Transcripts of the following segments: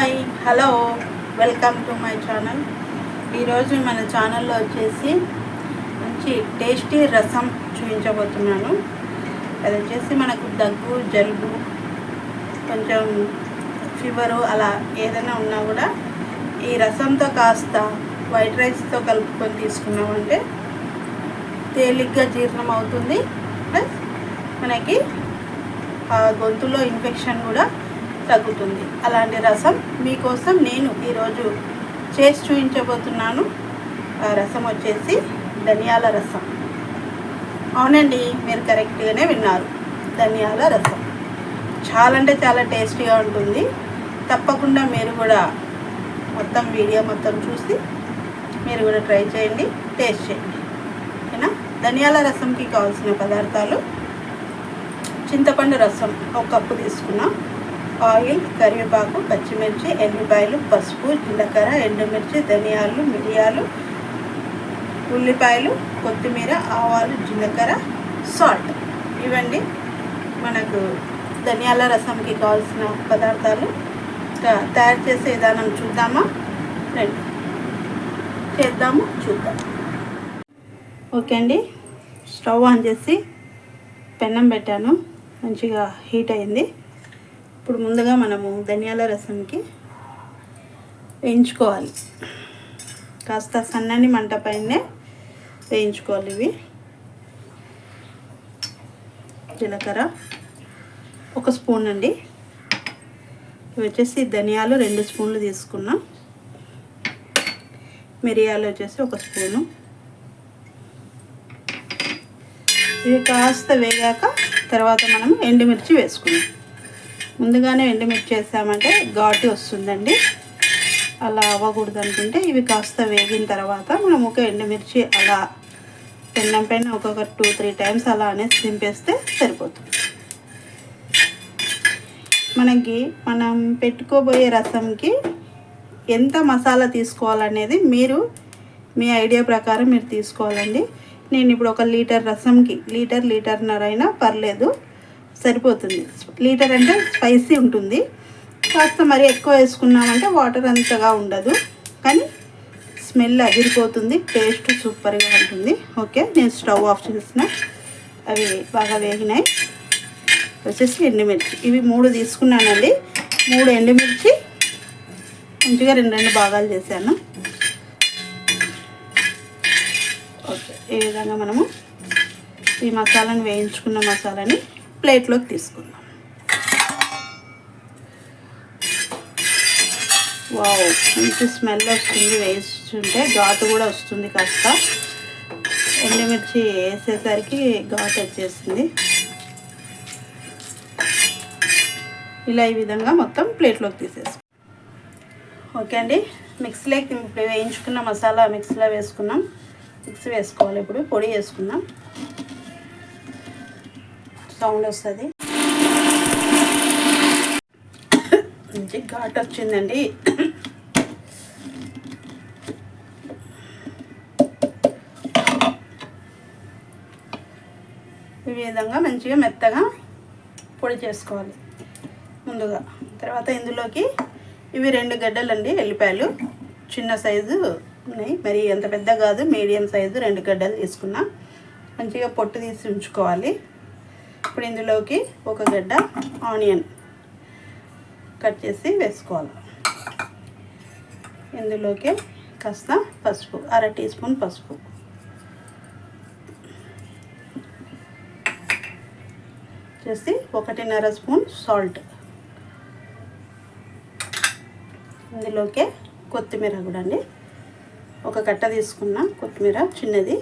Hi hello welcome to my channel. ఈరోజు మన ఛానల్లో వచ్చేసి మంచి టేస్టీ రసం చూపించబోతున్నాను. అది వచ్చేసి మనకు దగ్గు జలుబు కొంచెం ఫీవరు అలా ఏదైనా ఉన్నా కూడా ఈ రసంతో కాస్త వైట్ రైస్తో కలుపుకొని తీసుకున్నామంటే తేలిగ్గా జీర్ణం అవుతుంది ప్లస్ మనకి ఆ గొంతులో ఇన్ఫెక్షన్ కూడా తగ్గుతుంది. అలాంటి రసం మీకోసం నేను ఈరోజు చేసి చూపించబోతున్నాను ఆ రసం వచ్చేసి ధనియాల రసం. అవునండి మీరు కరెక్ట్గానే విన్నారు. ధనియాల రసం. చాలా అంటే చాలా టేస్టీగా ఉంటుంది. తప్పకుండా మీరు కూడా మొత్తం వీడియో మొత్తం చూసి మీరు కూడా ట్రై చేయండి టేస్ట్ చేయండి. ఓకేనా? ధనియాల రసంకి కావాల్సిన పదార్థాలు చింతపండు రసం ఒక కప్పు తీసుకున్నాం. ఆయిల్ కరివేపాకు పచ్చిమిర్చి ఎల్లిపాయలు పసుపు జీలకర్ర ఎండుమిర్చి ధనియాలు మిరియాలు ఉల్లిపాయలు కొత్తిమీర ఆవాలు జీలకర్ర సాల్ట్. ఇవండి మనకు ధనియాల రసంకి కావాల్సిన పదార్థాలు. తయారు చేసే విధానం చూద్దామా? రండి. చేద్దాము చూద్దాం. ఓకే అండి. స్టవ్ ఆన్ చేసి పెన్నం పెట్టాను. మంచిగా హీట్ అయింది. ఇప్పుడు ముందుగా మనము ధనియాల రసంకి వేయించుకోవాలి. కాస్త సన్నని మంట పైనే వేయించుకోవాలి ఇవి. జీలకర్ర ఒక స్పూన్ అండి. ఇవి వచ్చేసి ధనియాలు రెండు స్పూన్లు తీసుకున్నాం. మిరియాలు వచ్చేసి ఒక స్పూను. ఇవి కాస్త వేగాక తర్వాత మనం ఎండుమిర్చి వేసుకున్నాం ముందుగానే ఎండుమిర్చి వేసామంటే ఘాటు వస్తుందండి. అలా అవ్వకూడదు అనుకుంటే ఇవి కాస్త వేగిన తర్వాత మనం ఒక ఎండుమిర్చి అలా పెన్నం పైన ఒక్కొక్క టూ త్రీ టైమ్స్ అలా అనేసి దింపేస్తే సరిపోతుంది. మనకి మనం పెట్టుకోబోయే రసంకి ఎంత మసాలా తీసుకోవాలనేది మీరు మీ ఐడియా ప్రకారం మీరు తీసుకోవాలండి. నేను ఇప్పుడు ఒక లీటర్ రసంకి లీటర్ లీటర్నరైనా పర్లేదు. సరిపోతుంది. లీటర్ అంటే స్పైసీ ఉంటుంది. కాస్త మరి ఎక్కువ వేసుకున్నామంటే వాటర్ అంతగా ఉండదు. కానీ స్మెల్ అదిరిపోతుంది. టేస్ట్ సూపర్గా ఉంటుంది. ఓకే నేను స్టవ్ ఆఫ్ చేసిన. అవి బాగా వేగినాయి. వచ్చేసి ఎండుమిర్చి. ఇవి మూడు తీసుకున్నానండి. మూడు ఎండుమిర్చి. మంచిగా రెండు రెండు భాగాలు చేశాను. ఓకే ఈ విధంగా మనము ఈ మసాలాను వేయించుకున్న మసాలాని ప్లేట్లోకి తీసుకుందాం. వావ్ మంచి స్మెల్ వస్తుంది వేస్తుంటే ఘాటు కూడా వస్తుంది కాస్త. ఎండుమిర్చి వేసేసరికి ఘాటు వచ్చేసింది. ఇలా ఈ విధంగా మొత్తం ప్లేట్లోకి తీసేసుకుందాం. ఓకే అండి మిక్సీలోకి ఇప్పుడు వేయించుకున్న మసాలా మిక్సీలో వేసుకున్నాం. మిక్సీ వేసుకోవాలి ఇప్పుడు పొడి వేసుకుందాం. సౌండ్ వస్తుంది. మంచి ఘాట్ వచ్చిందండి. ఈ విధంగా మంచిగా మెత్తగా పొడి చేసుకోవాలి ముందుగా. తర్వాత ఇందులోకి ఇవి రెండు గడ్డలు అండి ఎల్లిపాయలు. చిన్న సైజు ఉన్నాయి. మరి ఎంత పెద్ద కాదు మీడియం సైజు రెండు గడ్డలు తీసుకున్నా. మంచిగా పొట్టు తీసి ఉంచుకోవాలి. ఇప్పుడు ఇందులోకి ఒక గడ్డ ఆనియన్ కట్ చేసి వేసుకోవాలి. ఇందులోకి కాస్త పసుపు అర టీ స్పూన్ పసుపు. చేసి ఒకటిన్నర స్పూన్ సాల్ట్. ఇందులోకే కొత్తిమీర కూడా అండి. ఒక కట్ట తీసుకున్న కొత్తిమీర చిన్నది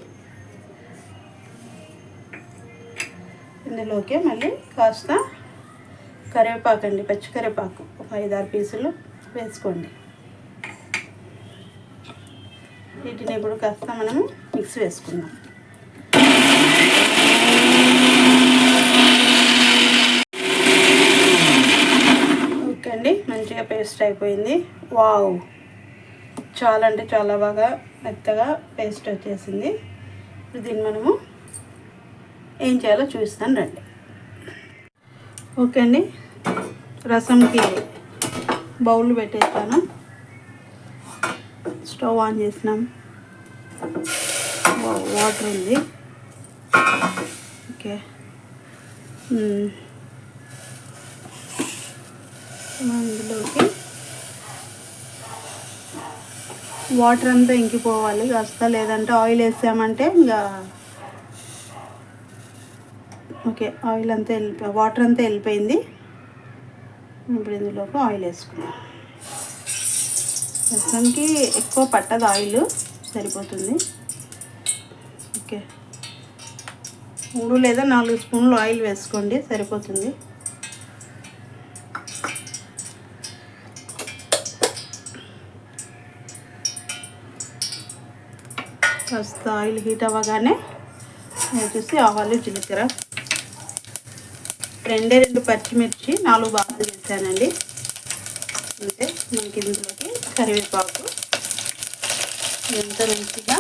ఇందులోకి మళ్ళీ కాస్త కరివేపాకు అండి పచ్చి కరివేపాకు. ఒక ఐదారు పీసులు వేసుకోండి. వీటిని ఇప్పుడు కాస్త మనము మిక్స్ వేసుకుందాం. ఓకే అండి మంచిగా పేస్ట్ అయిపోయింది. వావ్! చాలా అంటే చాలా బాగా మెత్తగా పేస్ట్ వచ్చేసింది. ఇప్పుడు దీన్ని మనము ఏం చేయాలో చూపిస్తాను రండి. ఓకే అండి రసంకి బౌల్ పెట్టేస్తాను. స్టవ్ ఆన్ చేసినాం. వాటర్ ఉంది. ఓకే. అందులోకి వాటర్ అంతా ఇంకిపోవాలి. కాస్త లేదంటే ఆయిల్ వేసామంటే ఇంకా ఓకే ఆయిల్ అంతా వెళ్ళిపోయి వాటర్ అంతా వెళ్ళిపోయింది ఇప్పుడు ఇందులోకి ఆయిల్ వేసుకున్నాం రసంకి ఎక్కువ పట్టదు ఆయిల్ సరిపోతుంది. ఓకే. మూడు లేదా నాలుగు స్పూన్లు ఆయిల్ వేసుకోండి సరిపోతుంది. కాస్త ఆయిల్ హీట్ అవ్వగానే చూసి ఆవాలు జీలకర్ర రెండే రెండు పచ్చిమిర్చి నాలుగు బాగా చేశానండి. అంటే మనకి ఇందులోకి కరివేపాకు ఎంత మంచిగా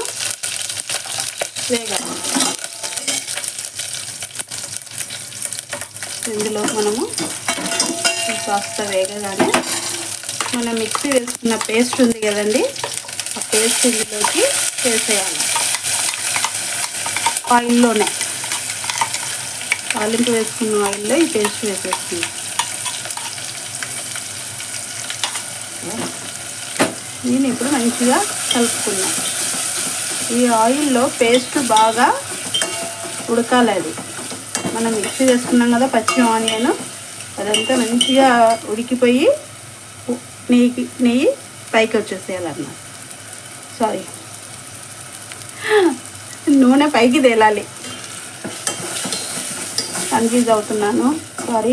వేగాలి. ఇందులో మనము కాస్త వేగగానే మనం మిక్సీ వేసుకున్న పేస్ట్ ఉంది కదండి ఆ పేస్ట్ ఇందులోకి వేసేయాలి. ఆయిల్లోనే. తాలింపు వేసుకున్న ఆయిల్లో ఈ పేస్ట్ వేసేస్తుంది. నేను ఇప్పుడు మంచిగా కలుపుకున్నా. ఈ ఆయిల్లో పేస్ట్ బాగా ఉడకాలి అది. మనం మిక్సీ చేసుకున్నాం కదా పచ్చి ఆనియన్. అదంతా మంచిగా ఉడికిపోయి నెయ్యి నెయ్యి పైకి వచ్చేసేయాలన్నమాట. సారీ నూనె పైకి తేలాలి. కన్ఫ్యూజ్ అవుతున్నాను సారీ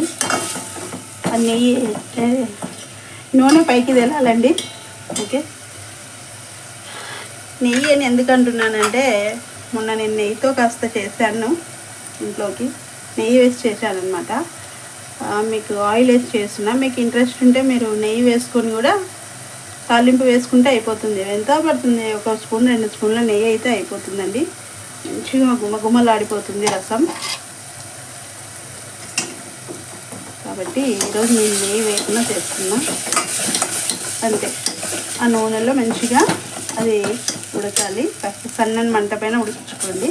ఆ నెయ్యి నూనె పైకి తెలాలండి. ఓకే. నెయ్యి అని ఎందుకు అంటున్నానంటే మొన్న నేను నెయ్యితో కాస్త చేశాను ఇంట్లోకి. నెయ్యి వేసి చేశాను అనమాట మీకు ఆయిల్ వేసి చేస్తున్నా. మీకు ఇంట్రెస్ట్ ఉంటే మీరు నెయ్యి వేసుకొని కూడా తాలింపు వేసుకుంటే అయిపోతుంది. ఎంత పడుతుంది? ఒక స్పూన్ రెండు స్పూన్ల నెయ్యి అయితే అయిపోతుందండి. మంచిగా గుమగుమలాడిపోతుంది రసం. కాబట్టి ఈరోజు నేను నెయ్యి వేయకుండా చేస్తున్నా? అంతే. ఆ నూనెలో మంచిగా అది ఉడకాలి. కాస్త సన్నని మంట పైన ఉడికించుకోండి.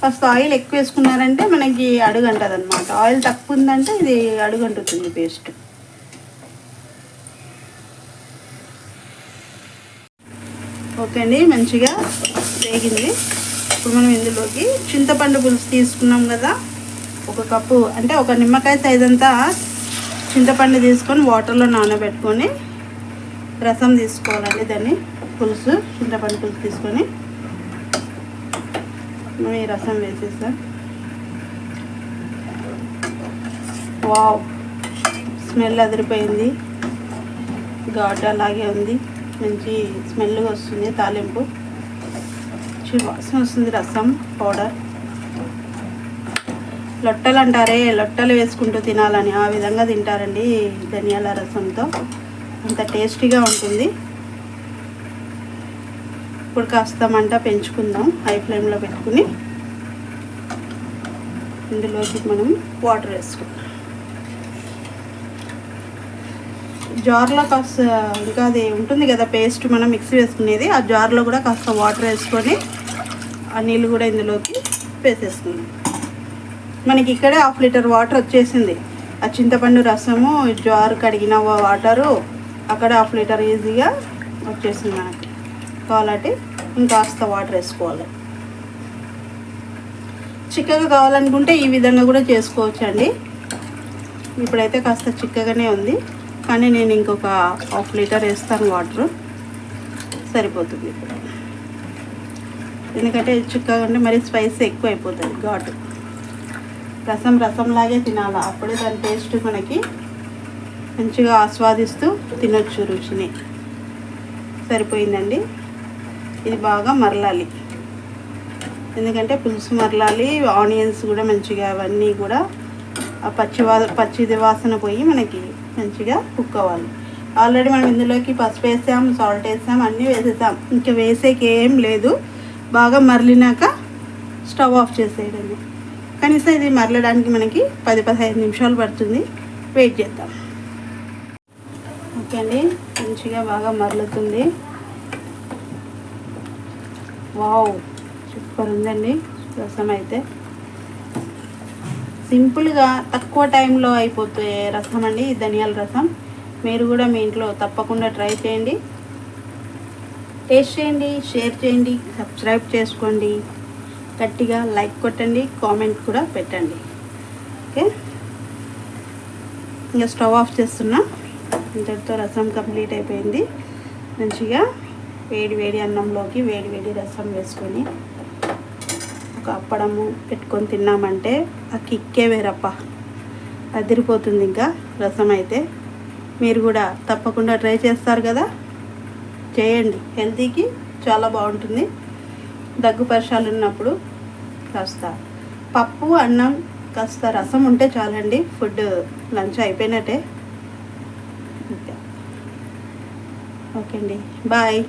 ఫస్ట్ ఆయిల్ ఎక్కువ వేసుకున్నారంటే మనకి అడుగంటది అనమాట ఆయిల్ తక్కువ ఉందంటే ఇది అడుగంటుతుంది పేస్ట్. ఓకే అండి మంచిగా వేగింది. ఇప్పుడు మనం ఇందులోకి చింతపండు పులుసు తీసుకున్నాం కదా. ఒక కప్పు అంటే ఒక నిమ్మకాయ సైజ్ అంతా చింతపండు తీసుకొని వాటర్లో నానబెట్టుకొని రసం తీసుకోవాలండి దాన్ని పులుసు చింతపండు పులుసు తీసుకొని. మనం ఈ రసం వేసేస్తాం వావ్ స్మెల్ అదిరిపోయింది. ఘాట్ అలాగే ఉంది. మంచి స్మెల్గా వస్తుంది తాలింపు. మంచి వాసన వస్తుంది రసం పౌడర్. లొట్టలు అంటారే లొట్టలు వేసుకుంటూ తినాలని ఆ విధంగా తింటారండి ధనియాల రసంతో. అంత టేస్టీగా ఉంటుంది. ఇప్పుడు కాస్త మంట పెంచుకుందాం హై ఫ్లేమ్లో పెట్టుకుని. ఇందులోకి మనం వాటర్ వేసుకుందాం. జార్లో కాస్త ఇంకా అది ఉంటుంది కదా పేస్ట్ మనం మిక్సీ వేసుకునేది ఆ జార్లో కూడా కాస్త వాటర్ వేసుకొని ఆ నీళ్ళు కూడా ఇందులోకి వేసేసుకుందాం. మనకి ఇక్కడే హాఫ్ లీటర్ వాటర్ వచ్చేసింది. ఆ చింతపండు రసము జారు కడిగిన వాటరు అక్కడ హాఫ్ లీటర్ ఈజీగా వచ్చేసింది మనకి. కావాలంటే ఇంకాస్త వాటర్ వేసుకోవాలి. చిక్కగా కావాలనుకుంటే ఈ విధంగా కూడా చేసుకోవచ్చండి. ఇప్పుడైతే కాస్త చిక్కగానే ఉంది. కానీ నేను ఇంకొక హాఫ్ లీటర్ వేస్తాను వాటర్. సరిపోతుంది. ఇప్పుడు ఎందుకంటే చిక్కగా ఉంటే మరి స్పైసీ ఎక్కువ అయిపోతుంది ఘాటు. రసం రసంలాగే తినాలి? అప్పుడే దాని టేస్ట్ మనకి మంచిగా ఆస్వాదిస్తూ తినొచ్చు రుచిని. సరిపోయిందండి. ఇది బాగా మరలాలి. ఎందుకంటే పులుసు మరలాలి ఆనియన్స్ కూడా మంచిగా అవన్నీ కూడా ఆ పచ్చి వా పచ్చిది వాసన పోయి మనకి మంచిగా కుక్ అవ్వాలి. ఆల్రెడీ మనం ఇందులోకి పసుపు వేసాం సాల్ట్ వేసాం అన్నీ వేసేసాం. ఇంకా వేసేకి ఏం లేదు. బాగా మరలినాక స్టవ్ ఆఫ్ చేసేయడండి కనీసం ఇది మరలడానికి మనకి పది పదిహేను నిమిషాలు పడుతుంది. వెయిట్ చేద్దాం. ఓకే అండి. మంచిగా బాగా మరలుతుంది. వావ్ సూపర్ ఉందండి. రసం అయితే. సింపుల్గా తక్కువ టైంలో అయిపోతే రసం అండి ఈ ధనియాల రసం. మీరు కూడా మీ ఇంట్లో తప్పకుండా ట్రై చేయండి. టేస్ట్ చేయండి షేర్ చేయండి సబ్స్క్రైబ్ చేసుకోండి. గట్టిగా లైక్ కొట్టండి కామెంట్ కూడా పెట్టండి. ఓకే? ఇంకా స్టవ్ ఆఫ్ చేస్తున్నా. ఇంతటితో రసం కంప్లీట్ అయిపోయింది. మంచిగా వేడి వేడి అన్నంలోకి వేడి వేడి రసం వేసుకొని ఒక అప్పడము పెట్టుకొని తిన్నామంటే ఆ కిక్కే వేరప్ప. అదిరిపోతుంది ఇంకా రసం అయితే. మీరు కూడా తప్పకుండా ట్రై చేస్తారు కదా? చేయండి. హెల్తీకి చాలా బాగుంటుంది. దగ్గు పరిశాలు ఉన్నప్పుడు కాస్త పప్పు అన్నం కాస్త రసం ఉంటే చాలండి. ఫుడ్ లంచ్ అయిపోయినట్టే. ఓకే అండి. బాయ్.